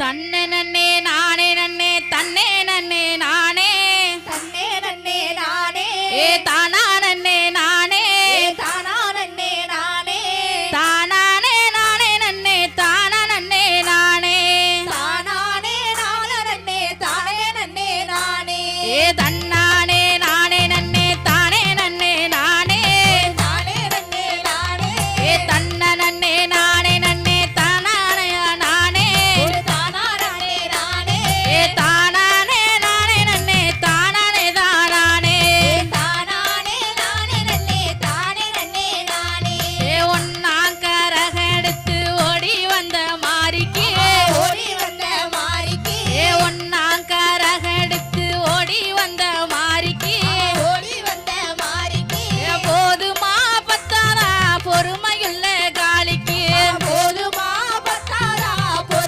தன்னை நன்னே நானே நன்னே தன்னே நன்னே நானே. தன்னே நன்னே நானே. ஏ தானா நன்னே நானே. தானா நன்னே நானே. தானானே நானே நன்னே தானா நன்னே நானே. தானானே நானே நன்னே தானே நன்னே நானே. ஏ தன்னை